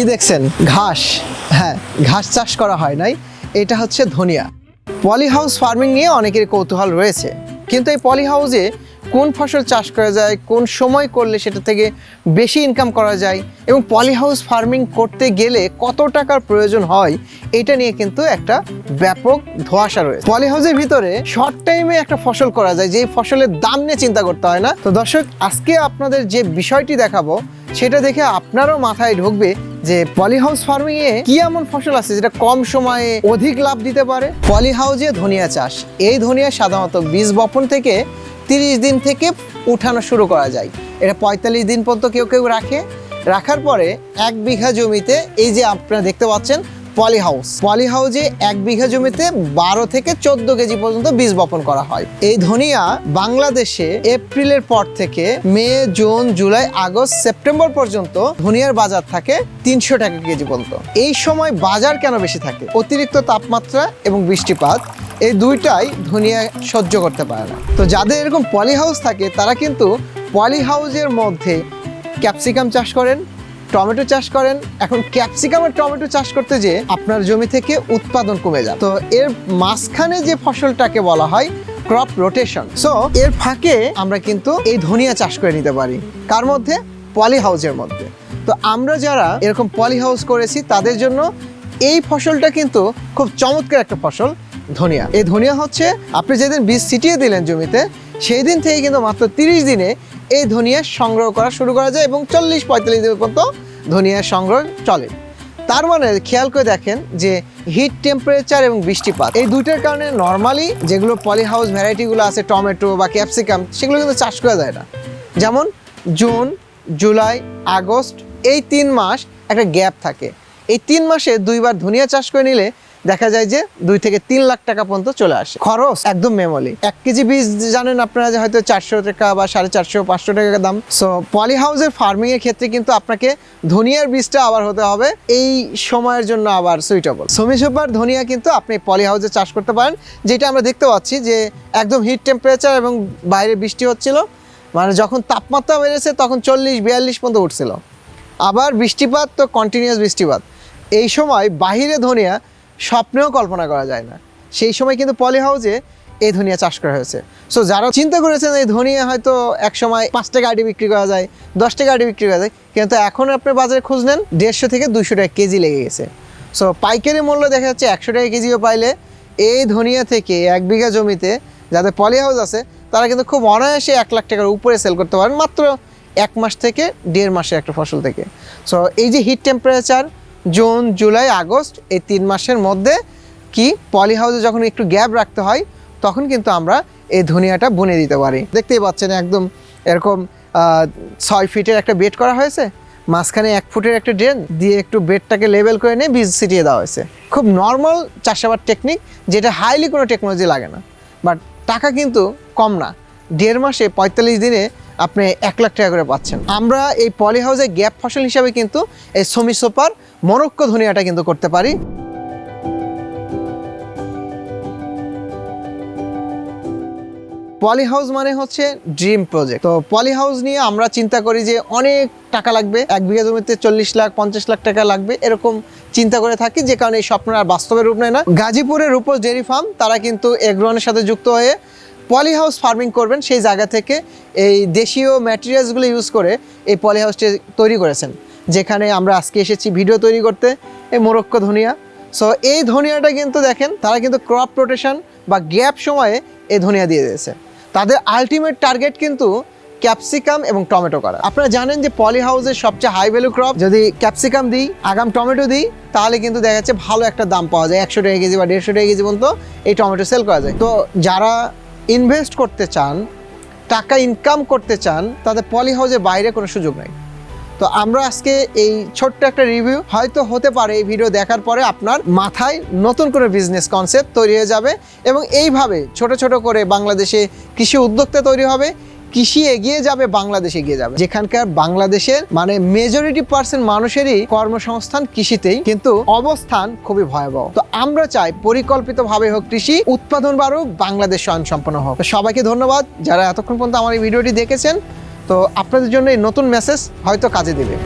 কি দেখছেন? ঘাস। হ্যাঁ ঘাস চাষ করা হয় নাই। এটা হচ্ছে ধনিয়া। পলি হাউস ফার্মিং নিয়ে অনেকের কৌতূহল রয়েছে। কিন্তু এই পলি হাউসে কোন ফসল চাষ করা যায়, কোন সময় করলে সেটা থেকে বেশি ইনকাম করা যায় এবং পলিহাউস ফার্মিং করতে গেলে কত টাকার প্রয়োজন হয়, এটা নিয়ে কিন্তু একটা ব্যাপক ধোঁয়াশা রয়েছে। পলিহাউসের ভিতরে শর্ট টাইমে একটা ফসল করা যায় যে ফসলের দাম নিয়ে চিন্তা করতে হয় না। তো দর্শক, আজকে আপনাদের যে বিষয়টি দেখাবো, সেটা দেখে আপনারও মাথায় ঢুকবে যে পলিহাউস ফার্মিং এ কি এমন ফসল আছে যেটা কম সময়ে অধিক লাভ দিতে পারে? পলি হাউসে ধনিয়া চাষ, এই ধনিয়া সাধারণত বীজ বপন থেকে তিরিশ দিন থেকে উঠানো শুরু করা যায়। এটা পঁয়তাল্লিশ দিন পর্যন্ত কেউ কেউ রাখে। রাখার পরে এক বিঘা জমিতে, এই যে আপনারা দেখতে পাচ্ছেন, পলি হাউস। পলি হাউসে এক বিঘা জমিতে বারো থেকে চোদ্দ কেজি পর্যন্ত বীজ বপন করা হয়। এই ধনিয়া বাংলাদেশে এপ্রিলের পর থেকে May, June, July, August, September পর্যন্ত ধনিয়ার বাজার থাকে তিনশো টাকা কেজি পর্যন্ত। এই সময় বাজার কেন বেশি থাকে? অতিরিক্ত তাপমাত্রা এবং বৃষ্টিপাত এই দুইটাই ধনিয়া সহ্য করতে পারে না। তো যাদের এরকম পলি হাউস থাকে, তারা কিন্তু পলি হাউসের মধ্যে ক্যাপসিকাম চাষ করেন, টমেটো চাষ করেন। এখন ক্যাপসিকাম আর টমেটো চাষ করতে যে আপনার জমি থেকে উৎপাদন কমে যায়। তো এর মাঝখানে যে ফসলটাকে বলা হয় ক্রপ রোটেশন সো এর ফাঁকে আমরা কিন্তু এই ধনিয়া চাষ করে নিতে পারি। কার মধ্যে? পলি হাউসের মধ্যে। তো আমরা যারা এরকম পলি হাউস করেছি, তাদের জন্য এই ফসলটা কিন্তু খুব চমৎকার একটা ফসল। ধনিয়া। এই ধনিয়া হচ্ছে, আপনি যেদিন বীজ ছিটিয়ে দিলেন জমিতে সেই দিন থেকে কিন্তু মাত্র তিরিশ দিনে এই ধনিয়া সংগ্রহ করা শুরু করা যায় এবং চল্লিশ পঁয়তাল্লিশ দিন পর্যন্ত ধনিয়া সংগ্রহ চলে। তার মানে খেয়াল করে দেখেন যে হিট টেম্পারেচার এবং বৃষ্টিপাত, এই দুইটার কারণে নর্মালি যেগুলো পলি হাউস ভ্যারাইটিগুলো আছে, টমেটো বা ক্যাপসিকাম সেগুলো কিন্তু চাষ করা যায় না। যেমন জুন, জুলাই, আগস্ট, এই তিন মাস একটা গ্যাপ থাকে। এই তিন মাসে দুইবার ধনিয়া চাষ করে নিলে দেখা যায় যে দুই থেকে তিন লাখ টাকা পর্যন্ত চলে আসে। খরচ একদম মেমলি। এক কেজি বীজ জানেন আপনারা যে হয়তো চারশো টাকা বা সাড়ে চারশো, পাঁচশো টাকা দাম। সো পলি হাউসের ফার্মিং এর ক্ষেত্রে কিন্তু আপনাকে ধনিয়ার বীজটা আবার হতে হবে। এই সময়ের জন্য আবার সুইটেবল সমি সুপার ধনিয়া কিন্তু আপনি পলি হাউসে চাষ করতে পারেন, যেটা আমরা দেখতে পাচ্ছি যে একদম হিট টেম্পারেচার এবং বাইরে বৃষ্টি হচ্ছিল। মানে যখন তাপমাত্রা বেড়েছে তখন চল্লিশ, বিয়াল্লিশ পর্যন্ত উঠছিল। আবার বৃষ্টিপাত তো কন্টিনিউয়াস বৃষ্টিপাত। এই সময় বাহিরে ধনিয়া স্বপ্নেও কল্পনা করা যায় না। সেই সময় কিন্তু পলি হাউসে এই ধনিয়া চাষ করা হয়েছে। সো যারা চিন্তা করেছেন এই ধনিয়া হয়তো এক সময় পাঁচ টাকা আটি বিক্রি করা যায়, দশ টাকা বিক্রি করা যায়, কিন্তু এখন আপনি বাজারে খুঁজ নেন, দেড়শো থেকে দুশো টাকা কেজি লেগে গেছে। সো পাইকারি মূল্য দেখা যাচ্ছে একশো টাকা কেজিও পাইলে এই ধনিয়া থেকে এক বিঘা জমিতে যাদের পলি হাউস আছে, তারা কিন্তু খুব অনায়াসে এক লাখ টাকার উপরে সেল করতে পারেন মাত্র এক মাস থেকে দেড় মাসে একটা ফসল থেকে। সো এই যে heat temperature June, July, August এই তিন মাসের মধ্যে কি পলি হাউসে যখন একটু গ্যাপ রাখতে হয়, তখন কিন্তু আমরা এই ধনিয়াটা বুনে দিতে পারি। দেখতেই পাচ্ছেন একদম এরকম ছয় ফিটের একটা বেড করা হয়েছে, মাঝখানে এক ফুটের একটা ড্রেন দিয়ে একটু বেডটাকে লেভেল করে নিয়ে বীজ ছিটিয়ে দেওয়া হয়েছে। খুব নর্মাল চাষাবাদ টেকনিক যেটা হাইলি কোনো টেকনোলজি লাগে না। বাট টাকা কিন্তু কম না। দেড় মাসে পঁয়তাল্লিশ দিনে আপনি এক লাখ টাকা করে পাচ্ছেন। আমরা এই পলি হাউসে গ্যাপ ফসল হিসাবে কিন্তু এই সমি সোপার মরক্কো ধনিয়াটা কিন্তু করতে পারি। পলি হাউস মানে হচ্ছে ড্রিম প্রজেক্ট। তো পলি হাউস নিয়ে আমরা চিন্তা করি যে অনেক টাকা লাগবে, এক বিঘা জমিতে চল্লিশ লাখ, পঞ্চাশ লাখ টাকা লাগবে, এরকম চিন্তা করে থাকি, যে কারণে এই স্বপ্ন আর বাস্তবের রূপ নেয় না। গাজীপুরের রূপস ডেয়ারি ফার্ম, তারা কিন্তু এগ্রনের সাথে যুক্ত হয়ে পলি হাউস ফার্মিং করবেন, সেই জায়গা থেকে এই দেশীয় ম্যাটেরিয়ালসগুলো ইউজ করে এই পলি হাউসটি তৈরি করেছেন। যেখানে আমরা আজকে এসেছি ভিডিও তৈরি করতে এই মোরক্কো ধনিয়া। সো এই ধনিয়াটা কিন্তু দেখেন, তারা কিন্তু ক্রপ রোটেশন বা গ্যাপ সময়ে এই ধনিয়া দিয়ে দিয়েছে। তাদের আলটিমেট টার্গেট কিন্তু ক্যাপসিকাম এবং টমেটো করা। আপনারা জানেন যে পলি হাউসের সবচেয়ে হাই ভ্যালু ক্রপ যদি ক্যাপসিকাম দিই, আগাম টমেটো দিই, তাহলে কিন্তু দেখা যাচ্ছে ভালো একটা দাম পাওয়া যায়। একশো টাকা কেজি বা দেড়শো টাকা কেজি পর্যন্ত এই টমেটো সেল করা যায়। তো যারা ইনভেস্ট করতে চান, টাকা ইনকাম করতে চান তাদের পলি হাউসের বাইরে কোনো সুযোগ নাই। তো আমরা আজকে এই ছোট্ট একটা রিভিউ হয়তো হতে পারে এই ভিডিও দেখার পরে আপনার মাথায় নতুন করে বিজনেস কনসেপ্ট তৈরি হয়ে যাবে এবং এইভাবে ছোট ছোট করে বাংলাদেশে কৃষি উদ্যোক্তা তৈরি হবে। কৃষি এগিয়ে যাবে, বাংলাদেশ এগিয়ে যাবে। যেখানকার বাংলাদেশের মানে মেজরিটি পার্সেন্ট মানুষেরই কর্মসংস্থান কৃষিতেই, কিন্তু অবস্থান খুবই ভয়াবহ। তো আমরা চাই পরিকল্পিতভাবে হোক কৃষি, উৎপাদন বাড়ুক, বাংলাদেশ স্বয়ং সম্পন্ন হোক সবাইকে ধন্যবাদ যারা এতক্ষণ পর্যন্ত আমার এই ভিডিওটি দেখেছেন। তো আপনাদের জন্য এই নতুন মেসেজ হয়তো কাজে দেবে।